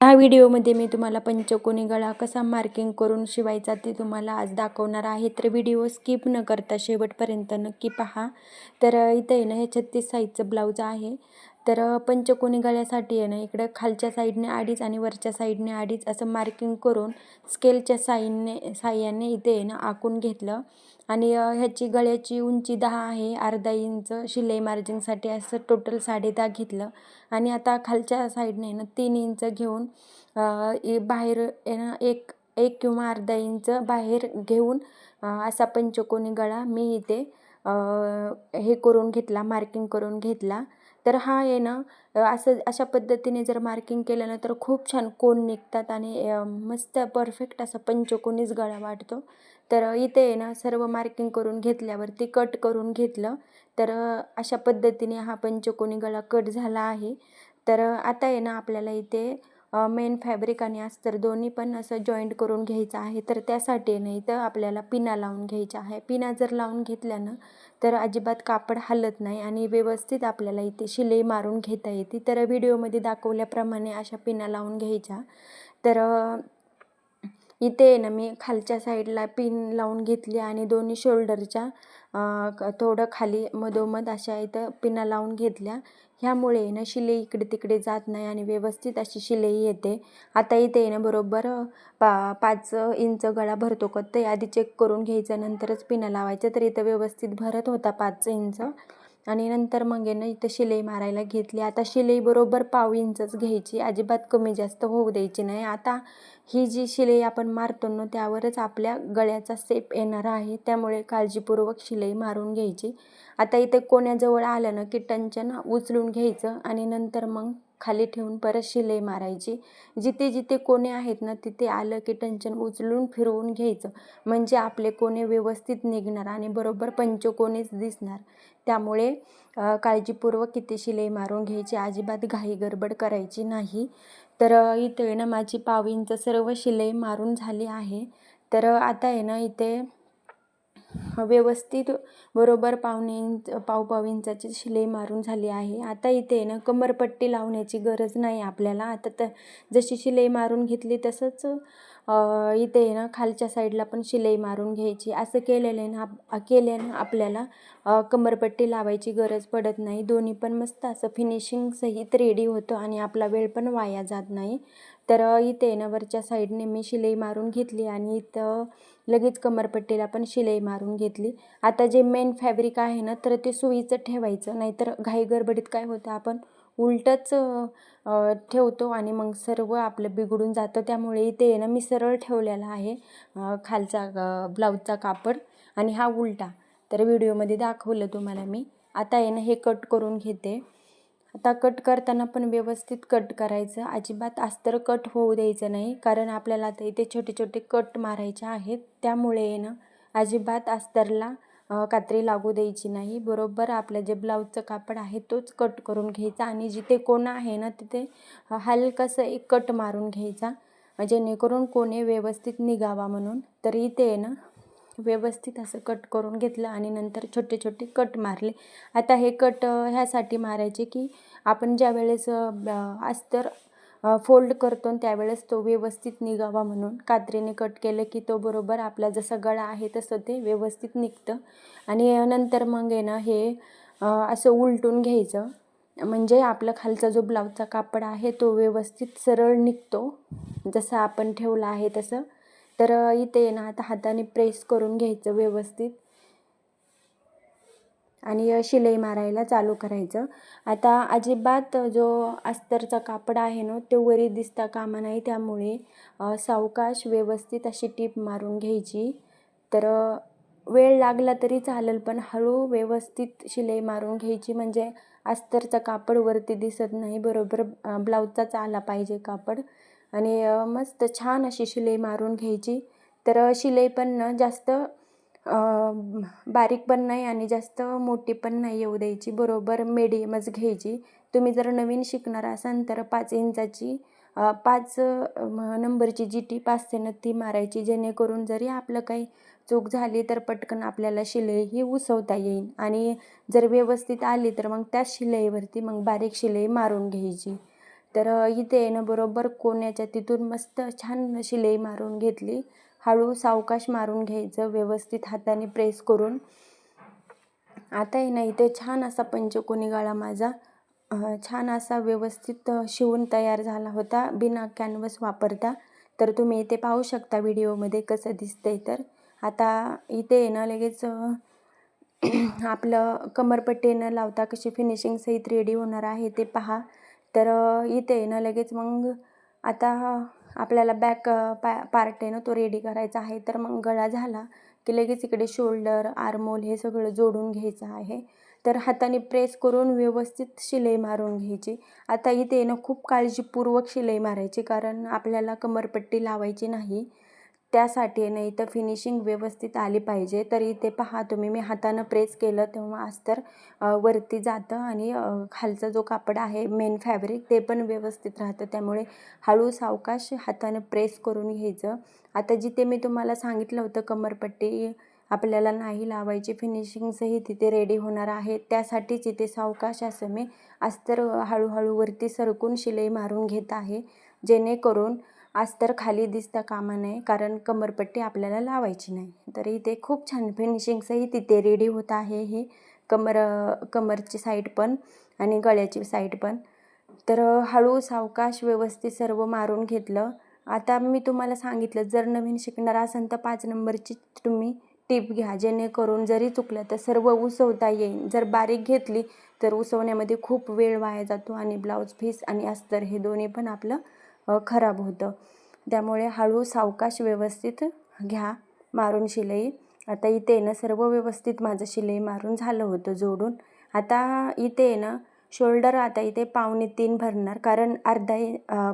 ह्या व्हिडिओमध्ये मी तुम्हाला पंचकोनी गळा कसा मार्किंग करून शिवायचा ते तुम्हाला आज दाखवणार आहे. तर व्हिडिओ स्किप न करता शेवटपर्यंत नक्की पहा. तर इथं आहे ना हे छत्तीस साईजचं ब्लाऊज आहे. तर पंचकोनी गळ्यासाठी आहे ना इकडं खालच्या साईडने अडीच आणि वरच्या साईडने अडीच असं मार्किंग करून स्केलच्या साईने साह्याने इथे आहे ना आखून घेतलं. आणि ह्याची गळ्याची उंची दहा आहे अर्धा इंच शिलाई मार्जिंगसाठी असं टोटल साडे दहा घेतलं. आणि आता खालच्या साईडने ना तीन इंच घेऊन बाहेर ना एक एक किंवा अर्धा इंच बाहेर घेऊन असा पंचकोनी गळा मी इथे हे करून घेतला मार्किंग करून घेतला. तर हा आहे ना असं अशा पद्धतीने जर मार्किंग केलं ना तर खूप छान कोण निघतात आणि मस्त परफेक्ट असा पंचकोनीच गळा वाटतो तर इथे आहे ना सर्व मार्किंग करून घेतल्यावरती कट करून घेतलं. तर अशा पद्धतीने हा पंचकोनी गळा कट झाला आहे. तर आता आहे ना आपल्याला इथे मेन फॅब्रिक आणि अस्तर दोन्ही पण असं जॉईंट करून घ्यायचं आहे. तर त्यासाठी नाही ना इथं आपल्याला पिना लावून घ्यायच्या आहे. पिना जर लावून घेतल्यानं तर अजिबात कापड हलत नाही आणि व्यवस्थित आपल्याला इथे शिलाई मारून घेता येते. तर व्हिडिओमध्ये दाखवल्याप्रमाणे अशा पिना लावून घ्यायच्या. तर इथे ना मी खालच्या साईडला पिन लावून घेतली आणि दोन्ही शोल्डरच्या थोडं खाली मधोमध अशा इथं पिना लावून घेतल्या. ह्यामुळे ना शिलाई इकडे तिकडे जात नाही आणि व्यवस्थित अशी शिलाई येते. आता इथे ना बरोबर पा पाच इंच गळा भरतो का ते आधी चेक करून घ्यायचं नंतरच पिना लावायचं तर इथं व्यवस्थित भरत होता पाच इंच. आणि नंतर मग आहे ना इथं शिलाई मारायला घेतली. आता शिलाई बरोबर पाव इंचच घ्यायची. अजिबात कमी जास्त होऊ द्यायची नाही. आता ही जी शिलाई आपण मारतो ना त्यावरच आपल्या गळ्याचा सेप येणार आहे. त्यामुळे काळजीपूर्वक शिलाई मारून घ्यायची. आता इथे कोण्याजवळ आलं ना की टंचन उचलून घ्यायचं आणि नंतर मग खाली ठेवून परत शिलाई मारायची. जिथे जिथे कोणे आहेत ना तिथे आलं की टंचन उचलून फिरवून घ्यायचं. म्हणजे आपले कोणे व्यवस्थित निघणार आणि बरोबर पंचकोणीच दिसणार. त्यामुळे काळजीपूर्वक किती शिलाई मारून घ्यायची. अजिबात घाई गडबड करायची नाही. तर इथे ना माझी पावींचं सर्व शिलाई मारून झाली आहे. तर आता आहे ना इथे व्यवस्थित बरोबर पावणे इंच पाव शिलाई मारून झाली आहे. आता इथे ना कंबरपट्टी लावण्याची गरज नाही आपल्याला. आता तर जशी शिलाई मारून घेतली तसंच इथे ना खालच्या साईडला पण शिलाई मारून घ्यायची. असं केलेलं आहे ना केल्यानं आपल्याला कंबरपट्टी लावायची गरज पडत नाही. दोन्ही पण मस्त असं फिनिशिंग सहित रेडी होतं आणि आपला वेळ पण वाया जात नाही. तर इथे ना वरच्या साईडने मी शिलाई मारून घेतली आणि इथं लगेच कमरपट्टीला पण शिलाई मारून घेतली. आता जे मेन फॅब्रिक आहे ना तर ते सुईचं ठेवायचं नाहीतर घाई गडबडीत काय होतं आपण उलटंच ठेवतो आणि मग सर्व आपलं बिघडून जातं. त्यामुळे इथे ना मी सरळ ठेवलेला आहे खालचा ब्लाऊजचा कापड आणि हा उलटा. तर व्हिडिओमध्ये दाखवलं तुम्हाला मी. आता आहे ना हे कट करून घेते. आता कट करताना पण व्यवस्थित कट करायचं. अजिबात अस्तर कट होऊ द्यायचं नाही कारण आपल्याला आता इथे छोटे छोटे कट मारायचे आहेत. त्यामुळे ना अजिबात अस्तरला कात्री लागू द्यायची नाही. बरोबर आपलं जे ब्लाऊजचं कापड आहे तोच कट करून घ्यायचा आणि जिथे कोणा आहे ना तिथे हलकंसं एक कट मारून घ्यायचा. जेणेकरून कोणे व्यवस्थित निघावा म्हणून. तर इथे ना व्यवस्थित असं कट करून घेतलं आणि नंतर छोटे छोटे कट मारले. आता हे कट ह्यासाठी मारायचे की आपण ज्या वेळेस अस्तर फोल्ड करतो त्यावेळेस तो व्यवस्थित निघावा म्हणून कात्रीने कट केलं की तो बरोबर आपला जसा गळा आहे तसं ते व्यवस्थित निघतं. आणि नंतर मग आहे ना हे असं उलटून घ्यायचं. म्हणजे आपला खालचा जो ब्लाऊजचा कापड आहे तो व्यवस्थित सरळ निघतो. जसं आपण ठेवला आहे तसं. तर इथे ना आता हाताने प्रेस करून घ्यायचं व्यवस्थित. आणि शिलाई मारायला चालू करायचं. आता अजिबात जो अस्तरचा कापड आहे ना तो वरी दिसता कामा नाही त्यामुळे सावकाश व्यवस्थित अशी टीप मारून घ्यायची. तर वेळ लागला तरी चालेल पण हळू व्यवस्थित शिलाई मारून घ्यायची. म्हणजे अस्तरचा कापड वरती दिसत नाही बरोबर ब्लाऊजचाच आला पाहिजे कापड. आणि मस्त छान अशी शिलाई मारून घ्यायची. तर शिलाई पण ना जास्त बारीक पण नाही आणि जास्त मोठी पण नाही येऊ द्यायची. बरोबर मिडियमच घ्यायची. तुम्ही जर नवीन शिकणार असाल तर पाच इंचाची पाच नंबरची जी टीप असते ना ती मारायची. जेणेकरून जरी आपलं काही चूक झाली तर पटकन आपल्याला शिलाई ही उसवता येईल. आणि जर व्यवस्थित आली तर मग त्या शिलाईवरती मग बारीक शिलाई मारून घ्यायची. तर इथे येणं ना बरोबर कोण्याच्या तिथून मस्त छान शिलाई मारून घेतली. हळू सावकाश मारून घ्यायचं व्यवस्थित हाताने प्रेस करून. आता आहे ना इथे छान असा पंचकोनी गाळा माझा. छान असा व्यवस्थित शिवून तयार झाला होता. बिना कॅनव्हस वापरता. तर तुम्ही इथे पाहू शकता व्हिडिओमध्ये कसं दिसतंय तर. आता इथे आहे ना लगेच आपलं कमरपट्टी न लावता कशी फिनिशिंग सहित रेडी होणार आहे ते पहा. तर इथे आहे ना लगेच मग आता आपल्याला बॅक पा पार्ट आहे ना तो रेडी करायचा आहे. तर मग गळा झाला की लगेच इकडे शोल्डर आर्मोल हे सगळं जोडून घ्यायचं आहे. तर हाताने प्रेस करून व्यवस्थित शिलाई मारून घ्यायची. आता इथे ना खूप काळजीपूर्वक शिलाई मारायची कारण आपल्याला कमरपट्टी लावायची नाही. त्यासाठी नाही तर फिनिशिंग व्यवस्थित आली पाहिजे. तर इथे पहा तुम्ही मी हातानं प्रेस केलं तेव्हा अस्तर वरती जातं आणि खालचा जो कापड आहे मेन फॅब्रिक ते पण व्यवस्थित राहतं. त्यामुळे हळू सावकाश हातानं प्रेस करून घ्यायचं. आता जिथे मी तुम्हाला सांगितलं होतं कमरपट्टी आपल्याला नाही लावायची फिनिशिंगसही तिथे रेडी होणार आहे त्यासाठीच इथे सावकाश असं मी अस्तर हळूहळू वरती सरकून शिलाई मारून घेत आहे. जेणेकरून अस्तर खाली दिसता कामा नये कारण कमरपट्टी आपल्याला लावायची नाही. तर इथे खूप छान फिनिशिंगसही तिथे रेडी होत आहे हे. कमर कमरची साईड पण आणि गळ्याची साईड पण. तर हळू सावकाश व्यवस्थित सर्व मारून घेतलं. आता मी तुम्हाला सांगितलं जर नवीन शिकणार असाल तर पाच नंबरची तुम्ही टीप घ्या. जेणेकरून जरी चुकलं तर सर्व उसवता येईल जर बारीक घेतली तर उसवण्यामध्ये खूप वेळ वाया जातो आणि ब्लाऊज पीस आणि अस्तर हे दोन्ही पण आपलं खराब होतं. त्यामुळे हळू सावकाश व्यवस्थित घ्या मारून शिलाई. आता इथे ना सर्व व्यवस्थित माझं शिलाई मारून झालं होतं जोडून. आता इथे ना शोल्डर आता इथे पावणे तीन भरणार. कारण अर्धा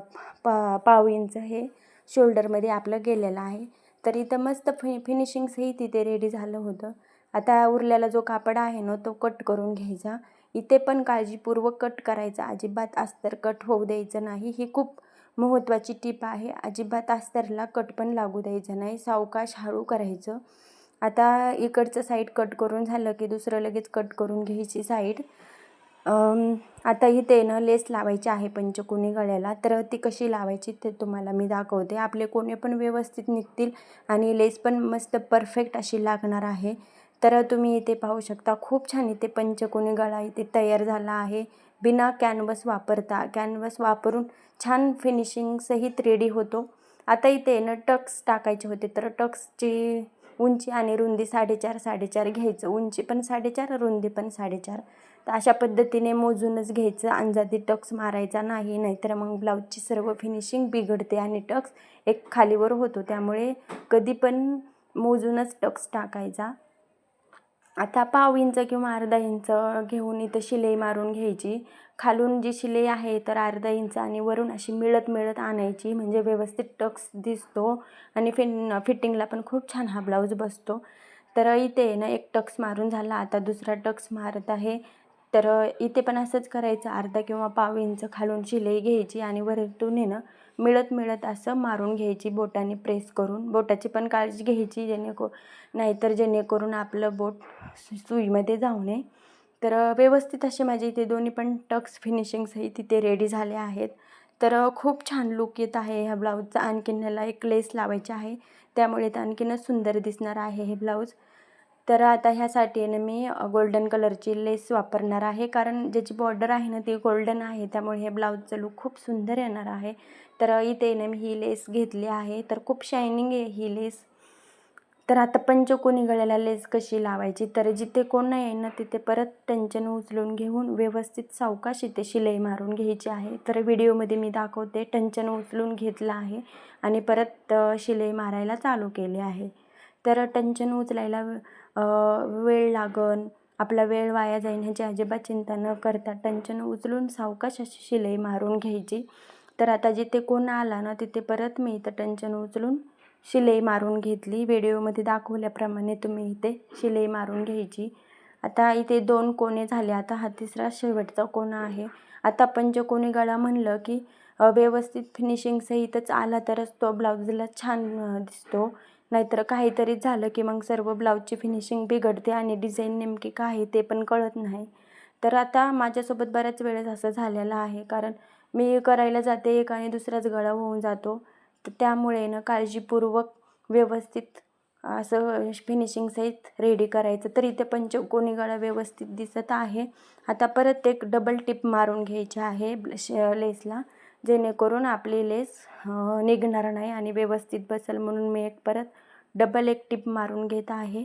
पाव इंच हे शोल्डरमध्ये आपलं गेलेलं आहे. तर इथं मस्त फि फिनिशिंगसही तिथे रेडी झालं होतं. आता उरलेला जो कापड आहे ना तो कट करून घ्यायचा. इथे पण काळजीपूर्वक कट करायचा. अजिबात अस्तर कट होऊ द्यायचं नाही. ही खूप महत्त्वाची टीप आहे. अजिबात अस्तरला कट पण लागू द्यायचं नाही. सावकाश हळू करायचं. आता इकडचं साईड कट करून झालं की दुसरं लगेच कट करून घ्यायची साईड आता इथे ना लेस लावायची आहे पंचकोनी गळ्याला. तर ती कशी लावायची ते तुम्हाला मी दाखवते. आपले कोणे पण व्यवस्थित निघतील आणि लेस पण मस्त परफेक्ट अशी लागणार आहे. तर तुम्ही इथे पाहू शकता. खूप छान इथे पंचकोनी गळा इथे तयार झाला आहे. बिना कॅनवस वापरता. कॅनवस वापरून छान फिनिशिंगसहित रेडी होतो. आता इथे न टक्स टाकायचे होते. तर टक्सची उंची आणि रुंदी साडेचार साडेचार घ्यायचं. उंची पण साडेचार रुंदी पण साडेचार. तर अशा पद्धतीने मोजूनच घ्यायचं. अंजादी टक्स मारायचा नाही नाहीतर मग ब्लाऊजची सर्व फिनिशिंग बिघडते आणि टक्स एक खालीवर होतो. त्यामुळे कधी पण मोजूनच टक्स टाकायचा. आता पाव इंच किंवा अर्धा इंच घेऊन इथं शिलाई मारून घ्यायची. खालून जी शिलाई आहे तर अर्धा इंच आणि वरून अशी मिळत मिळत आणायची. म्हणजे व्यवस्थित टक्स दिसतो आणि फिन फिटिंगला पण खूप छान हा ब्लाऊज बसतो. तर इथे ना एक टक्स मारून झाला. आता दुसरा टक्स मारत आहे. तर इथे पण असंच करायचं. अर्धा किंवा पाव इंच खालून शिलाई घ्यायची आणि वरतून आहे ना मिळत मिळत असं मारून घ्यायची बोटाने प्रेस करून. बोटाची पण काळजी घ्यायची जेणेको नाहीतर जेणेकरून आपलं बोट सुईमध्ये जाऊ नये. तर व्यवस्थित असे माझे इथे दोन्ही पण टक्स फिनिशिंगसही तिथे रेडी झाले आहेत. तर खूप छान लुक येत आहे ह्या ब्लाऊजचा. आणखीन ह्याला एक लेस लावायची आहे. त्यामुळे ते आणखीनच सुंदर दिसणार आहे हे ब्लाऊज. तर आता ह्यासाठी ना मी गोल्डन कलरची लेस वापरणार आहे. कारण ज्याची बॉर्डर आहे ना ती गोल्डन आहे. त्यामुळे हे ब्लाऊजचं लुक खूप सुंदर येणार आहे. तर इथे ना मी ही लेस घेतली आहे. तर खूप शायनिंग आहे ही लेस तर आता पंचकोनी गळ्याला लेस कशी लावायची? तर जिथे कोण नाही आहे ना तिथे परत टेन्शन उचलून घेऊन व्यवस्थित सावकाश इथे शिलाई मारून घ्यायची आहे. तर व्हिडिओमध्ये मी दाखवते टेन्शन उचलून घेतलं आहे. आणि परत शिलाई मारायला चालू केले आहे. तर टंचन उचलायला वेळ लागन आपला वेळ वाया जाईन ह्याची अजिबात चिंता न करता टंचन उचलून सावकाश अशी शिलाई मारून घ्यायची. तर आता जिथे कोण आला ना तिथे परत मी इथं टंचन उचलून शिलाई मारून घेतली. व्हिडिओमध्ये दाखवल्याप्रमाणे तुम्ही इथे शिलाई मारून घ्यायची. आता इथे दोन कोणे झाले. आता हा तिसरा शेवटचा कोणा आहे. आता पंचकोनी गळा म्हणलं की व्यवस्थित फिनिशिंगसहितच आला तरच तो ब्लाऊजला छान दिसतो. नाहीतर काहीतरी झालं की मग सर्व ब्लाऊजची फिनिशिंग बिघडते आणि डिझाईन नेमकी काय ते पण कळत नाही. तर आता माझ्यासोबत बऱ्याच वेळेस असं झालेलं आहे. कारण मी करायला जाते एक आणि दुसराच गळा होऊन जातो. तर त्यामुळे ना काळजीपूर्वक व्यवस्थित असं फिनिशिंग सहित रेडी करायचं. तर इथे पंचकोनी गळा व्यवस्थित दिसत आहे. आता परत एक डबल टिप मारून घ्यायची आहे लेसला जेणेकरून आपली लेस निघणार नाही आणि व्यवस्थित बसेल म्हणून मी एक परत डबल एक टिप मारून घेत आहे.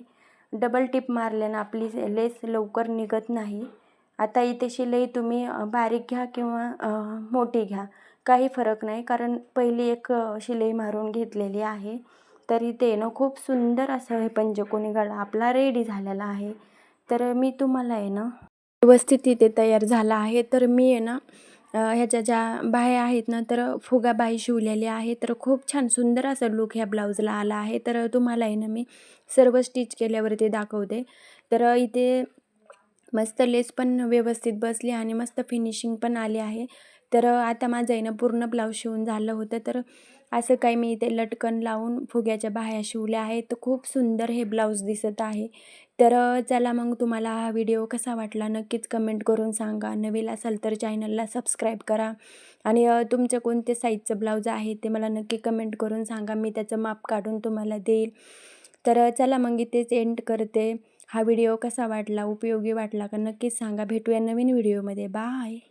डबल टिप मारल्यानं आपली लेस लवकर निघत नाही. आता इथे शिलाई तुम्ही बारीक घ्या किंवा मोठी घ्या. काही फरक नाही कारण पहिली एक शिलाई मारून घेतलेली आहे. तर ते ना खूप सुंदर असं हे पंचकोनी गळा आपला रेडी झालेला आहे. तर मी तुम्हाला आहे ना व्यवस्थित इथे तयार झाला आहे. तर मी आहे ना ह्याच्या ज्या बाह्या आहेत ना तर फुगा बाही शिवलेल्या आहे. तर खूप छान सुंदर असं लुक ह्या ब्लाऊजला आला आहे. तर तुम्हाला आहे ना मी सर्व स्टिच केल्यावरती दाखवते. तर इथे मस्त लेस पण व्यवस्थित बसली आणि मस्त फिनिशिंग पण आली आहे. तर आता माझं आहे ना पूर्ण ब्लाऊज शिवून झालं होतं. तर असं काही मी इथे लटकन लावून फुग्याच्या बाह्या शिवल्या आहेत. तर खूप सुंदर हे ब्लाऊज दिसत आहे. तर चला मग तुम्हाला हा व्हिडिओ कसा वाटला नक्कीच कमेंट करून सांगा. नवीन असाल तर चॅनलला सबस्क्राईब करा. आणि तुमचं कोणते साईजचं ब्लाऊज आहे ते मला नक्की कमेंट करून सांगा. मी त्याचं माप काढून तुम्हाला देईल. तर चला मग इथेच एंड करते. हा व्हिडिओ कसा वाटला उपयोगी वाटला का नक्कीच सांगा. भेटूया नवीन व्हिडिओमध्ये. बाय!